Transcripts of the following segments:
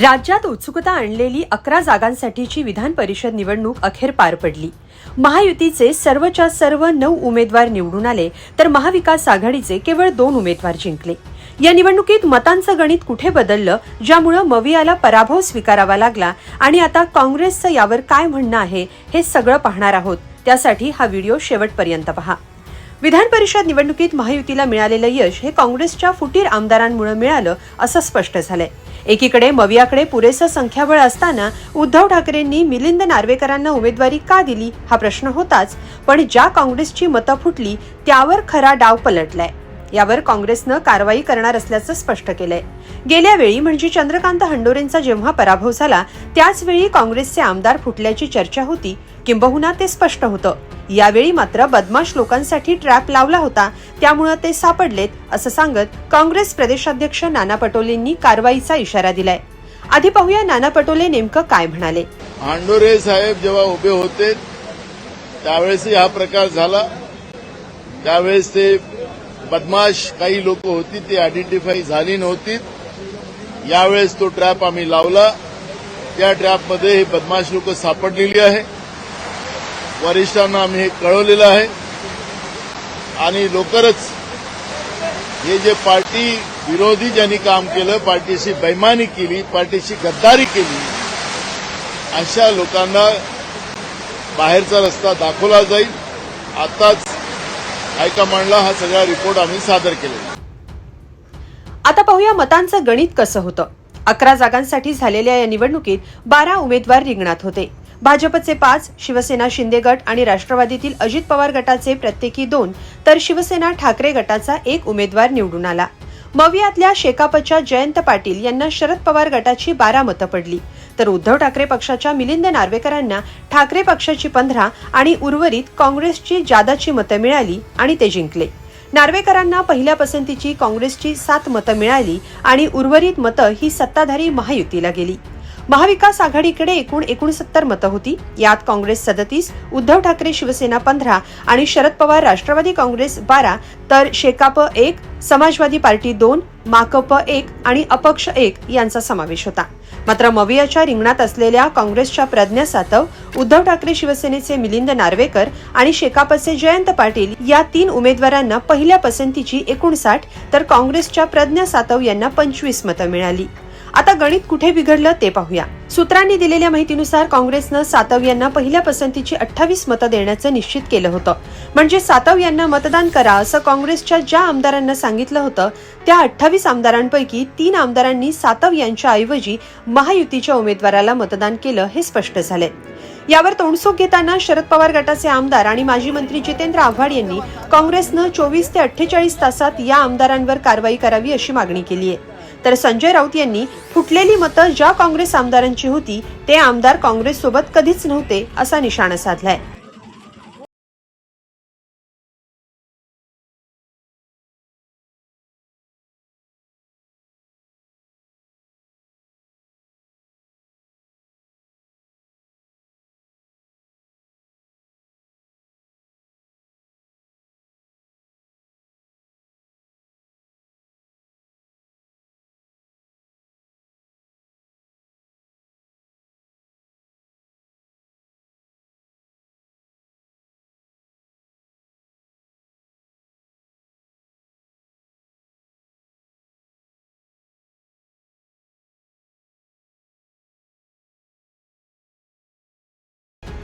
राज्यात उत्सुकता आणलेली अकरा जागांसाठीची विधान परिषद निवडणूक अखेर पार पडली. महायुतीचे सर्वच्या सर्व नऊ उमेदवार निवडून आले तर महाविकास आघाडीचे केवळ दोन उमेदवार जिंकले. या निवडणुकीत मतांचं गणित कुठे बदललं ज्यामुळं मवियाला पराभव स्वीकारावा लागला आणि आता काँग्रेसचं यावर काय म्हणणं आहे हे सगळं पाहणार आहोत. त्यासाठी हा व्हिडिओ शेवटपर्यंत पहा. विधान परिषद निवडणुकीत महायुतीला मिळालेलं यश हे काँग्रेसच्या फुटीर आमदारांमुळे मिळालं असं स्पष्ट झालंय. एकीकडे मवियाकडे पुरेसं संख्याबळ असताना उद्धव ठाकरेंनी मिलिंद नार्वेकरांना उमेदवारी का दिली हा प्रश्न होताच पण ज्या काँग्रेसची मतं फुटली त्यावर खरा डाव पलटलाय. यावर काँग्रेसनं कारवाई करणार असल्याचं स्पष्ट केलंय. गेल्या वेळी म्हणजे चंद्रकांत हंडोरेंचा जेव्हा पराभव झाला त्याचवेळी काँग्रेसचे आमदार फुटल्याची चर्चा होती किंबहुना ते स्पष्ट होतं. यावेळी मात्र बदमाश लोकांसाठी ट्रॅप लावला होता त्यामुळे ते सापडलेत असं सांगत काँग्रेस प्रदेशाध्यक्ष नाना पटोलेंनी कारवाईचा इशारा दिलाय. आधी पाहूया नाना पटोले नेमकं काय म्हणाले. आंडोरे साहेब जेव्हा उभे होते त्यावेळेस हा प्रकार झाला. त्यावेळेस ते बदमाश काही लोक होती ती आयडेंटिफाय झाली नव्हती. यावेळेस तो ट्रॅप आम्ही लावला. त्या ट्रॅपमध्ये हे बदमाश लोक सापडलेली आहे. वरिष्ठांना आम्ही हे कळवलेलं आहे. आणि लवकरच हे जे पार्टी विरोधी ज्यांनी काम केलं पार्टीशी बैमानी केली पार्टीशी गद्दारी केली अशा लोकांना बाहेरचा रस्ता दाखवला जाईल. आताच हायकमांडला हा सगळा रिपोर्ट आम्ही सादर केलेला आता पाहूया मतांचं गणित कसं होतं. अकरा जागांसाठी झालेल्या या निवडणुकीत बारा उमेदवार रिंगणात होते. भाजपचे पाच शिवसेना शिंदे गट आणि राष्ट्रवादीतील अजित पवार गटाचे प्रत्येकी दोन तर शिवसेना ठाकरे गटाचा एक उमेदवार निवडून आला. मवियातल्या शेकापच्या जयंत पाटील यांना शरद पवार गटाची बारा मतं पडली. तर उद्धव ठाकरे पक्षाच्या मिलिंद नार्वेकरांना ठाकरे पक्षाची पंधरा आणि उर्वरित काँग्रेसची जादाची मतं मिळाली आणि ते जिंकले. नार्वेकरांना पहिल्या पसंतीची काँग्रेसची सात मतं मिळाली आणि उर्वरित मतं ही सत्ताधारी महायुतीला गेली. महाविकास आघाडीकडे एकूण एकोणसत्तर मतं होती. यात काँग्रेस सदतीस उद्धव ठाकरे शिवसेना पंधरा आणि शरद पवार राष्ट्रवादी काँग्रेस बारा तर शेकाप एक समाजवादी पार्टी दोन माकप एक आणि अपक्ष एक यांचा समावेश होता. मात्र मवियाच्या रिंगणात असलेल्या काँग्रेसच्या प्रज्ञा सातव उद्धव ठाकरे शिवसेनेचे मिलिंद नार्वेकर आणि शेकापचे जयंत पाटील या तीन उमेदवारांना पहिल्या पसंतीची एकोणसाठ तर काँग्रेसच्या प्रज्ञा सातव यांना पंचवीस मतं मिळाली. आता गणित कुठे बिघडलं ते पाहूया. सूत्रांनी दिलेल्या माहितीनुसार काँग्रेसनं सातव यांना पहिल्या पसंतीची अठ्ठावीस मतं देण्याचं निश्चित केलं होतं. म्हणजे सातव यांना मतदान करा असं काँग्रेसच्या ज्या आमदारांना सांगितलं होतं त्या अठ्ठावीस आमदारांपैकी तीन आमदारांनी सातव यांच्या ऐवजी महायुतीच्या उमेदवाराला मतदान केलं हे स्पष्ट झालंय. यावर तोंडसोक घेताना शरद पवार गटाचे आमदार आणि माजी मंत्री जितेंद्र आव्हाड यांनी काँग्रेसनं चोवीस ते अठ्ठेचाळीस तासात या आमदारांवर कारवाई करावी अशी मागणी केली आहे तर संजय राऊत यांनी फुटलेली मतं ज्या काँग्रेस आमदारांची होती ते आमदार काँग्रेससोबत कधीच नव्हते असा निशाणा साधलाय.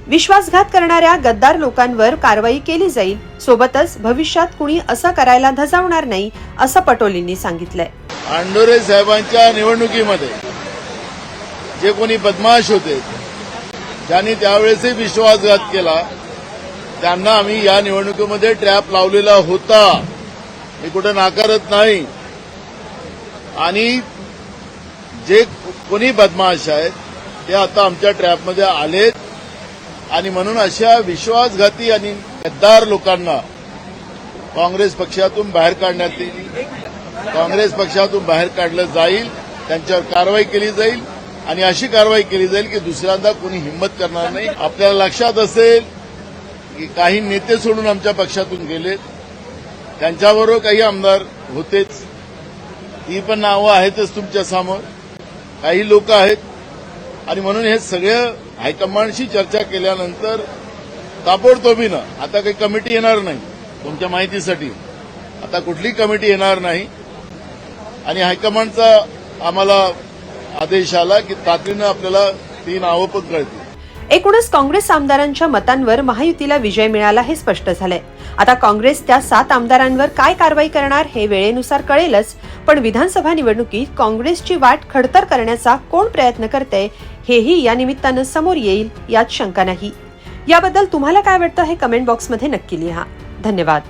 विश्वासघात करणाऱ्या गद्दार लोकांवर कारवाई केली जाईल. सोबतच भविष्यात कुणी असं करायला धजावणार नाही असं पटोलेंनी सांगितलंय. आंडोरे साहेबांच्या निवडणुकीमध्ये जे कोणी बदमाश होते ज्यांनी त्यावेळेसही विश्वासघात केला त्यांना आम्ही या निवडणुकीमध्ये ट्रॅप लावलेला होता. मी कुठं नाकारत नाही. आणि जे कोणी बदमाश आहेत ते आता आमच्या ट्रॅपमध्ये आलेत. आणि म्हणून अशा विश्वासघाती आणि गद्दार लोकांना काँग्रेस पक्षातून बाहेर काढण्यात येईल. काँग्रेस पक्षातून बाहेर काढलं जाईल त्यांच्यावर कारवाई केली जाईल आणि अशी कारवाई केली जाईल की दुसऱ्यांदा कोणी हिंमत करणार नाही. आपल्याला लक्षात असेल की काही नेते सोडून आमच्या पक्षातून गेलेत. त्यांच्याबरोबर काही आमदार होतेच. ती पण नावं आहेतच तुमच्यासमोर. काही लोक आहेत आणि म्हणून हे सगळं हायकमांडशी चर्चा केल्यानंतर ताबडतोबीनं आता काही कमिटी येणार नाही तुमच्या माहितीसाठी. आता कुठली कमिटी येणार नाही. आणि हायकमांडचा आम्हाला आदेश आला की तातडीनं आपल्याला ती नावं पण कळतील. एकूणच काँग्रेस आमदारांच्या मतांवर महायुतीला विजय मिळाला हे स्पष्ट झालंय. आता काँग्रेस त्या सात आमदारांवर काय कारवाई करणार हे वेळेनुसार कळेलच पण विधानसभा निवडणुकीत काँग्रेसची वाट खडतर करण्याचा कोण प्रयत्न करते हेही या निमित्तानं समोर येईल यात शंका नाही. याबद्दल तुम्हाला काय वाटतं हे कमेंट बॉक्समध्ये नक्की लिहा. धन्यवाद.